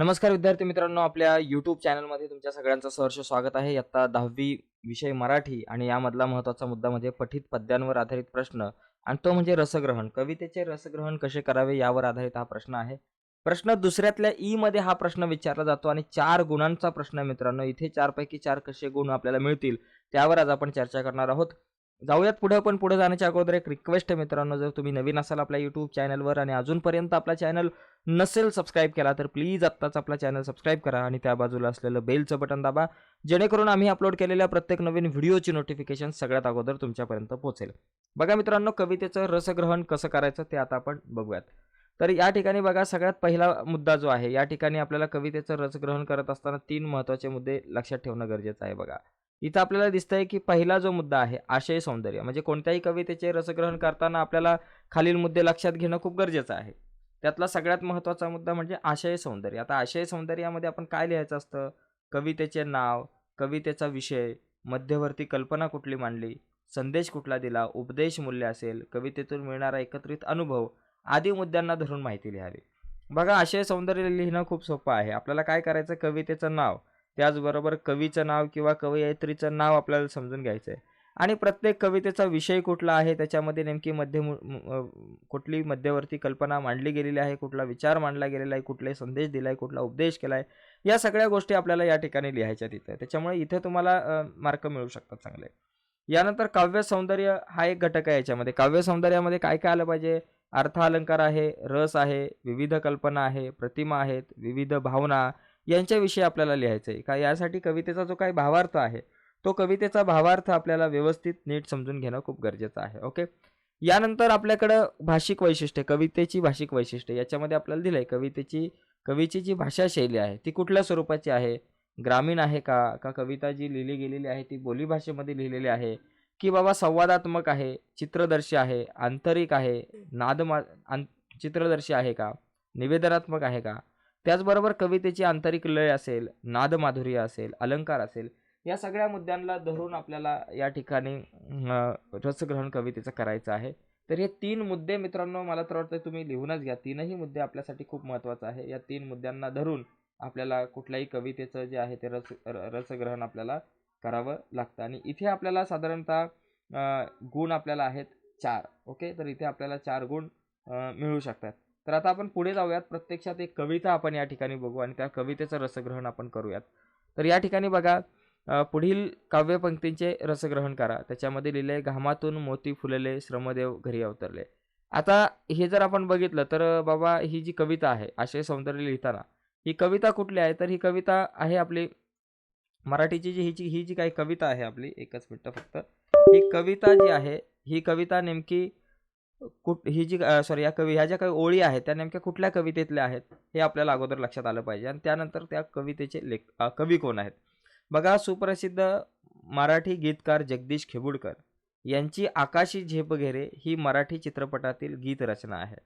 नमस्कार विद्यार्थी मित्रांनो आपल्या यूट्यूब चॅनलमध्ये तुमच्या सगळ्यांचं सहर्ष स्वागत आहे. इयत्ता दहावी विषय मराठी आणि यामधला महत्त्वाचा मुद्दा म्हणजे पठित पद्यांवर आधारित प्रश्न आणि तो म्हणजे रसग्रहण. कवितेचे रसग्रहण कसे करावे यावर आधारित हा प्रश्न आहे. प्रश्न दुसऱ्यातल्या ई मध्ये हा प्रश्न विचारला जातो आणि चार गुणांचा प्रश्न आहे मित्रांनो. इथे चारपैकी चार कसे गुण आपल्याला मिळतील त्यावर आज आपण चर्चा करणार आहोत. जाऊयात पुढे पण पुढे जाण्याच्या अगोदर एक रिक्वेस्ट आहे मित्रांनो जर तुम्ही नवीन असाल आपल्या यूट्यूब चॅनलवर आणि अजूनपर्यंत आपला चॅनल नसेल सबस्क्राईब केला तर प्लीज आत्ताच आपला चॅनल सबस्क्राईब करा आणि त्या बाजूला असलेलं बेलचं बटन दाबा जेणेकरून आम्ही अपलोड केलेल्या प्रत्येक नवीन व्हिडिओची नोटिफिकेशन सगळ्यात अगोदर तुमच्यापर्यंत पोहोचेल. बघा मित्रांनो कवितेचं रसग्रहण कसं करायचं ते आता आपण बघूयात. तर या ठिकाणी बघा सगळ्यात पहिला मुद्दा जो आहे या ठिकाणी आपल्याला कवितेचं रसग्रहण करत असताना तीन महत्त्वाचे मुद्दे लक्षात ठेवणं गरजेचं आहे बघा. इथं आपल्याला दिसतंय की पहिला जो मुद्दा आहे आशय सौंदर्य. म्हणजे कोणत्याही कवितेचे रसग्रहण करताना आपल्याला खालील मुद्दे लक्षात घेणं खूप गरजेचं आहे. त्यातला सगळ्यात महत्त्वाचा मुद्दा म्हणजे आशय सौंदर्य. आता आशय सौंदर्यामध्ये आपण काय लिहायचं असतं? कवितेचे नाव कवितेचा विषय मध्यवर्ती कल्पना कुठली मांडली? संदेश कुठला दिला? उपदेश मूल्य असेल? कवितेतून मिळणारा एकत्रित अनुभव? आदी मुद्द्यांना धरून माहिती लिहावी. बघा आशय सौंदर्य लिहिणं खूप सोपं आहे. आपल्याला काय करायचं? कवितेचं नाव. त्याचबरोबर कवीचं नाव किंवा कवयित्रीचं नाव आपल्याला समजून घ्यायचं आहे आणि प्रत्येक कवितेचा विषय कुठला आहे त्याच्यामध्ये नेमकी मध्य कुठली मध्यवर्ती कल्पना मांडली गेलेली आहे कुठला विचार मांडला गेलेला आहे कुठले संदेश दिला आहे कुठला उपदेश केला आहे या सगळ्या गोष्टी आपल्याला या ठिकाणी लिहायच्या तिथे. त्याच्यामुळे इथे तुम्हाला मार्क मिळू शकतात चांगले. यानंतर काव्य सौंदर्य हा एक घटक आहे याच्यामध्ये. काव्य सौंदर्यामध्ये काय काय आलं पाहिजे? अर्थ अलंकार आहे रस आहे विविध कल्पना आहे प्रतिमा आहेत विविध भावना यांच्याविषयी आपल्याला लिहायचं आहे का यासाठी कवितेचा जो काही भावार्थ आहे तो कवितेचा भावार्थ आपल्याला व्यवस्थित नीट समजून घेणं खूप गरजेचं आहे. ओके? यानंतर आपल्याकडं भाषिक वैशिष्ट्ये कवितेची भाषिक वैशिष्ट्ये याच्यामध्ये आपल्याला दिलं आहे कवितेची कवीची जी भाषा शैली आहे ती कुठल्या स्वरूपाची आहे? ग्रामीण आहे का? का कविता जी लिहिली गेलेली आहे ती बोलीभाषेमध्ये लिहिलेली आहे? की बाबा संवादात्मक आहे चित्रदर्शी आहे आंतरिक आहे नादमा चित्रदर्शी आहे का? निवेदनात्मक आहे का? त्याचबरोबर कवितेची आंतरिक लय असेल नादमाधुर्य असेल अलंकार असेल या सगळ्या मुद्द्यांना धरून आपल्याला या ठिकाणी रसग्रहण कवितेचं करायचं आहे. तर हे तीन मुद्दे मित्रांनो मला तर वाटतं तुम्ही लिहूनच घ्या. तीनही मुद्दे आपल्यासाठी खूप महत्त्वाचं आहे. या तीन मुद्द्यांना धरून आपल्याला कुठल्याही कवितेचं जे आहे ते रस रसग्रहण आपल्याला करावं लागतं. आणि इथे आपल्याला साधारणतः गुण आपल्याला आहेत चार. ओके? तर इथे आपल्याला चार गुण मिळू शकतात. तर आता आपण पुढे जाऊयात. प्रत्यक्षात एक कविता आपण या ठिकाणी बघू आणि त्या कवितेचं रसग्रहण आपण करूयात. तर या ठिकाणी बघा पुढील काव्यपंक्तींचे रसग्रहण करा. त्याच्यामध्ये लिहिले घामातून मोती फुलले श्रमदेव घरी अवतरले. आता हे जर आपण बघितलं तर बाबा ही जी कविता आहे आशय सौंदर्य लिहिताना ही कविता कुठली आहे? तर ही कविता आहे आपली मराठीची जी हिची ही जी काही कविता आहे आपली एकच मिनटं फक्त. ही कविता जी आहे ही कविता नेमकी कुठ ही जी सॉरी या कवी ह्या ज्या काही ओळी आहेत त्या नेमक्या कुठल्या कवितेतल्या आहेत हे आपल्याला अगोदर लक्षात आलं पाहिजे. आणि त्यानंतर त्या कवितेचे लेख कवी कोण आहेत? बघा सुप्रसिद्ध मराठी गीतकार जगदीश खेबुडकर यांची आकाशी झेपघेरे ही मराठी चित्रपटातील गीतरचना आहे.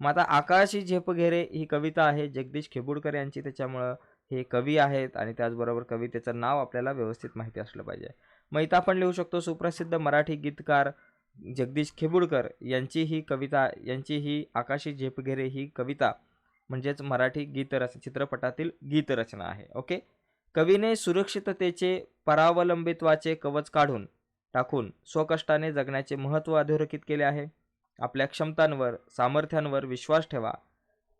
मग आता आकाशी झेपघेरे ही कविता आहे. जगदीश खेबुडकर यांची त्याच्यामुळं हे कवी आहेत आणि त्याचबरोबर कवितेचं नाव आपल्याला व्यवस्थित माहिती असलं पाहिजे. मग इथं आपण लिहू शकतो सुप्रसिद्ध मराठी गीतकार जगदीश खेबुडकर यांची ही कविता यांची ही आकाशी झेपघेरे ही कविता म्हणजेच मराठी गीतरच चित्रपटातील गीतरचना आहे. ओके? कवीने सुरक्षिततेचे परावलंबित्वाचे कवच काढून टाकून स्वकष्टाने जगण्याचे महत्त्व अधोरेखित केले आहे. आपल्या क्षमतांवर सामर्थ्यांवर विश्वास ठेवा.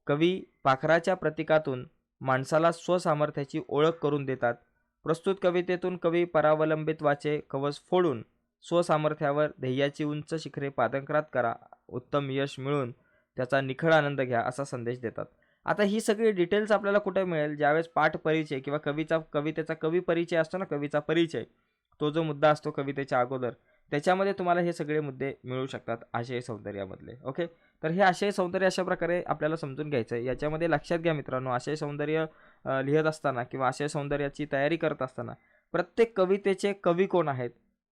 कवी पाखराच्या प्रतीकातून माणसाला स्वसामर्थ्याची ओळख करून देतात. प्रस्तुत कवितेतून कवी परावलंबित्वाचे कवच फोडून स्वसामर्थ्यावर ध्येयाची उंच शिखरे पादंकरात करा. उत्तम यश मिळून त्याचा निखळ आनंद घ्या असा संदेश देतात. आता ही सगळी डिटेल्स आपल्याला कुठे मिळेल? ज्यावेळेस पाठ परिचय किंवा कवीचा कवितेचा कवी परिचय असतो ना कवीचा परिचय तो जो मुद्दा असतो कवितेच्या अगोदर त्याच्यामध्ये तुम्हाला हे सगळे मुद्दे मिळू शकतात आशय सौंदर्यामधले. ओके तर हे आशय सौंदर्य अशा प्रकारे आपल्याला समजून घ्यायचं आहे याच्यामध्ये लक्षात घ्या मित्रांनो आशय सौंदर्य लिहित असताना किंवा आशय सौंदर्याची तयारी करत असताना प्रत्येक कवितेचे कवी कोण आहेत?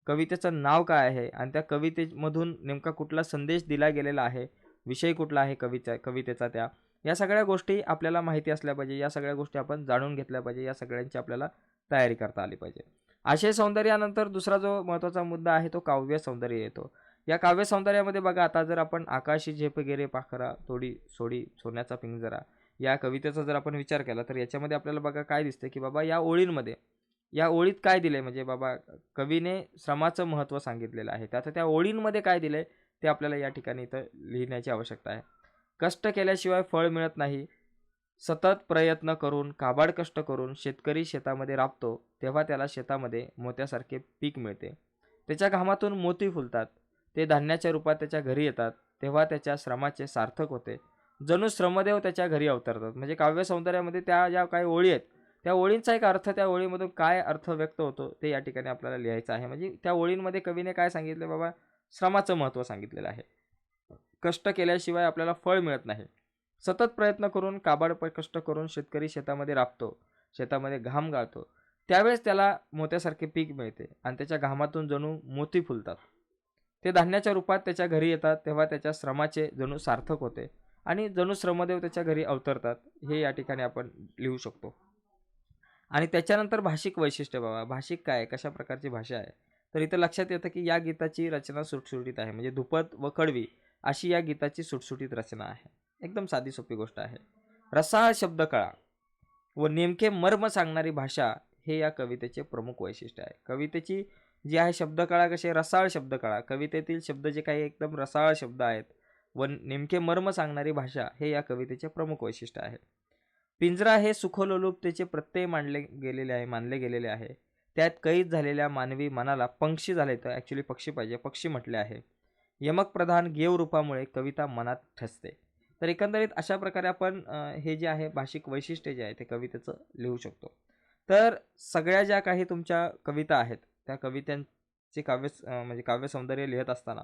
कवितेचं नाव काय आहे? आणि त्या कवितेमधून नेमका कुठला संदेश दिला गेलेला आहे? विषय कुठला आहे कविचा कवितेचा त्या? या सगळ्या गोष्टी आपल्याला माहिती असल्या पाहिजे. या सगळ्या गोष्टी आपण जाणून घेतल्या पाहिजे. या सगळ्यांची आपल्याला तयारी करता आली पाहिजे. आशय सौंदर्यानंतर दुसरा जो महत्त्वाचा मुद्दा आहे तो काव्य सौंदर्य येतो. या काव्य सौंदर्यामध्ये बघा आता जर आपण आकाशी झेप गेरे पाखरा थोडी सोडी सोन्याचा पिंजरा या कवितेचा जर आपण विचार केला तर याच्यामध्ये आपल्याला बघा काय दिसतं की बाबा या ओळींमध्ये या ओळीत काय दिलं आहे म्हणजे बाबा कवीने श्रमाचं महत्त्व सांगितलेलं आहे. तर आता त्या ओळींमध्ये काय दिलं आहे ते आपल्याला या ठिकाणी इथं लिहिण्याची आवश्यकता आहे. कष्ट केल्याशिवाय फळ मिळत नाही. सतत प्रयत्न करून काबाड कष्ट करून शेतकरी शेतामध्ये राबतो तेव्हा त्याला शेतामध्ये मोत्यासारखे पीक मिळते. त्याच्या घामातून मोती फुलतात. ते धान्याच्या रूपात त्याच्या घरी येतात. तेव्हा त्याच्या श्रमाचे सार्थक होते. जणू श्रमदेव त्याच्या घरी अवतरतात. म्हणजे काव्य सौंदर्यामध्ये त्या ज्या काही ओळी आहेत त्या ओळींचा एक अर्थ त्या ओळीमधून काय अर्थ व्यक्त होतो ते या ठिकाणी आपल्याला लिहायचं आहे. म्हणजे त्या ओळींमध्ये कवीने काय सांगितलं बाबा? श्रमाचं महत्त्व सांगितलेलं आहे. कष्ट केल्याशिवाय आपल्याला फळ मिळत नाही. सतत प्रयत्न करून काबाड कष्ट करून शेतकरी शेतामध्ये राबतो शेतामध्ये घाम गाळतो. त्यावेळेस त्याला मोत्यासारखे पीक मिळते आणि त्याच्या घामातून जणू मोती फुलतात. ते धान्याच्या रूपात त्याच्या घरी येतात तेव्हा त्याच्या श्रमाचे जणू सार्थक होते आणि जणू श्रमदेव त्याच्या घरी अवतरतात. हे या ठिकाणी आपण लिहू शकतो. आणि त्याच्यानंतर भाषिक वैशिष्ट्य बाबा भाषिक काय कशा प्रकारची भाषा आहे? तर इथं लक्षात येतं की या गीताची रचना सुटसुटीत आहे. म्हणजे धुपत व कडवी अशी या गीताची सुटसुटीत रचना आहे. एकदम साधी सोपी गोष्ट आहे. रसाळ शब्दकळा व नेमके मर्म सांगणारी भाषा हे या कवितेचे प्रमुख वैशिष्ट्य आहे. कवितेची जी आहे शब्दकळा कसे रसाळ शब्दकळा कवितेतील शब्द जे काही एकदम रसाळ शब्द आहेत व नेमके मर्म सांगणारी भाषा हे या कवितेचे प्रमुख वैशिष्ट्य आहे. पिंजरा हे सुखलोलुपतेचे प्रत्यय मांडले गेलेले आहे मानले गेलेले आहे. त्यात कैद झालेल्या मानवी मनाला पंक्षी झाले तर ॲक्च्युली पक्षी पाहिजे पक्षी म्हटले आहे. यमक प्रधान गेव रूपामुळे कविता मनात ठसते. तर एकंदरीत अशा प्रकारे आपण हे जे आहे भाषिक वैशिष्ट्य जे आहे ते कवितेचं लिहू शकतो. तर सगळ्या ज्या काही तुमच्या कविता आहेत त्या कवितांचे काव्य म्हणजे काव्यसौंदर्य लिहित असताना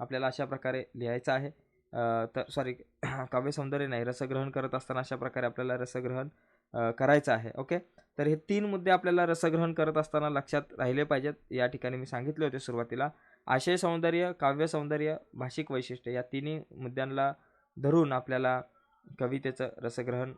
आपल्याला अशा प्रकारे लिहायचं आहे. तर सॉरी काव्यसौंदर्य नाही रसग्रहण करत असताना अशा प्रकारे आपल्याला रसग्रहण करायचं आहे ओके तर हे तीन मुद्दे आपल्याला रसग्रहण करत असताना लक्षात राहिले पाहिजेत. या ठिकाणी मी सांगितले होते सुरुवातीला. आशय सौंदर्य काव्य सौंदर्य भाषिक वैशिष्ट्य या तिन्ही मुद्द्यांना धरून आपल्याला कवितेचं रसग्रहण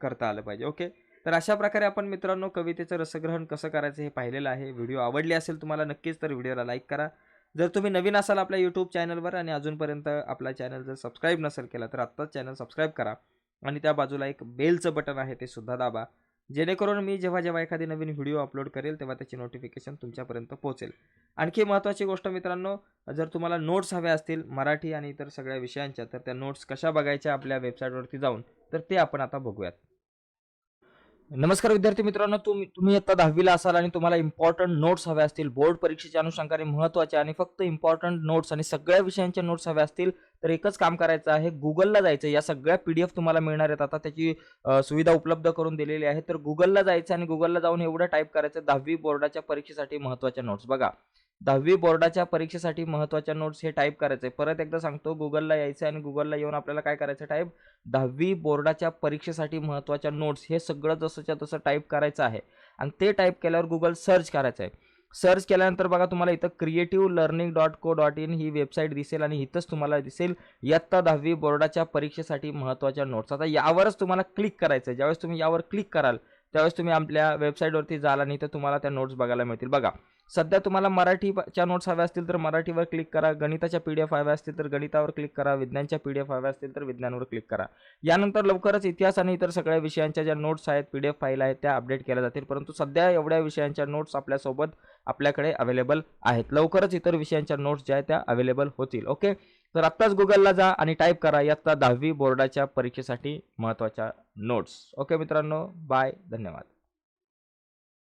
करता आलं पाहिजे ओके तर अशा प्रकारे आपण मित्रांनो कवितेचं रसग्रहण कसं करायचं हे पाहिलेलं आहे. व्हिडिओ आवडले असेल तुम्हाला नक्कीच तर व्हिडिओला लाईक करा. जर तुम्ही नवीन असाल आपल्या यूट्यूब चॅनलवर आणि अजूनपर्यंत आपला चॅनल जर सबस्क्राईब नसेल केला तर आत्ताच चॅनल सबस्क्राईब करा. आणि त्या बाजूला एक बेलचं बटन आहे ते सुद्धा दाबा. जेणेकरून मी जेव्हा जेव्हा एखादी नवीन व्हिडिओ अपलोड करेल तेव्हा त्याची नोटिफिकेशन तुमच्यापर्यंत पोहोचेल. आणखी महत्त्वाची गोष्ट मित्रांनो जर तुम्हाला नोट्स हव्या असतील मराठी आणि इतर सगळ्या विषयांच्या तर त्या नोट्स कशा बघायच्या आपल्या वेबसाईटवरती जाऊन तर ते आपण आता बघूयात. नमस्कार विद्यार्थी मित्रांनो तुम्ही तुम्ही आता दहावीला असाल आणि तुम्हाला इम्पॉर्टंट नोट्स हव्या असतील. बोर्ड परीक्षेच्या अनुषंगाने महत्त्वाचे आणि फक्त इम्पॉर्टंट नोट्स आणि सगळ्या विषयांच्या नोट्स हव्या असतील तर एकच काम करायचं आहे गुगलला जायचं. या सगळ्या पी डी एफ तुम्हाला मिळणार आहेत. आता त्याची सुविधा उपलब्ध करून दिलेली आहे. तर गुगलला जायचं आणि गुगलला जाऊन एवढं टाईप करायचं दहावी बोर्डाच्या परीक्षेसाठी महत्त्वाच्या नोट्स बघा. दहावी बोर्डाच्या परीक्षेसाठी महत्त्वाच्या नोट्स हे टाईप करायचे. परत एकदा सांगतो गुगलला यायचं आणि गुगलला येऊन आपल्याला काय करायचं टाईप दहावी बोर्डाच्या परीक्षेसाठी महत्त्वाच्या नोट्स हे सगळं जसंच्या तसं टाईप करायचं आहे. आणि ते टाईप केल्यावर गुगल सर्च करायचं आहे. सर्च केल्यानंतर बघा तुम्हाला इथं creative learning dot co dot in he website दिसेल आणि इथंच तुम्हाला दिसेल इयत्ता दहावी बोर्डाच्या परीक्षेसाठी महत्त्वाच्या नोट्स आता यावरच तुम्हाला क्लिक करायचं आहे ज्यावेळेस तुम्ही यावर क्लिक कराल त्यावेळेस तुम्ही आपल्या वेबसाईटवरती जाल आणि इथं तुम्हाला त्या नोट्स बघायला मिळतील. बघा सध्या तुम्हाला मराठीच्या नोट्स हव्या असतील तर मराठीवर क्लिक करा गणिताच्या पी डी एफ हव्या असतील तर गणितावर क्लिक करा विज्ञानच्या पी डी एफ हव्या असतील तर विज्ञानवर क्लिक करा. यानंतर लवकरच इतिहास आणि इतर सगळ्या विषयांच्या ज्या नोट्स आहेत पी डी एफ फाईल आहेत त्या अपडेट केल्या जातील. परंतु सध्या एवढ्या विषयांच्या नोट्स आपल्यासोबत आपल्याकडे अवेलेबल आहेत. लवकरच इतर विषयांच्या नोट्स ज्या आहेत त्या अवेलेबल होतील. ओके तर आत्ताच गुगलला जा आणि टाईप करा इयत्ता दहावी बोर्डाच्या परीक्षेसाठी महत्त्वाच्या नोट्स ओके मित्रांनो बाय धन्यवाद.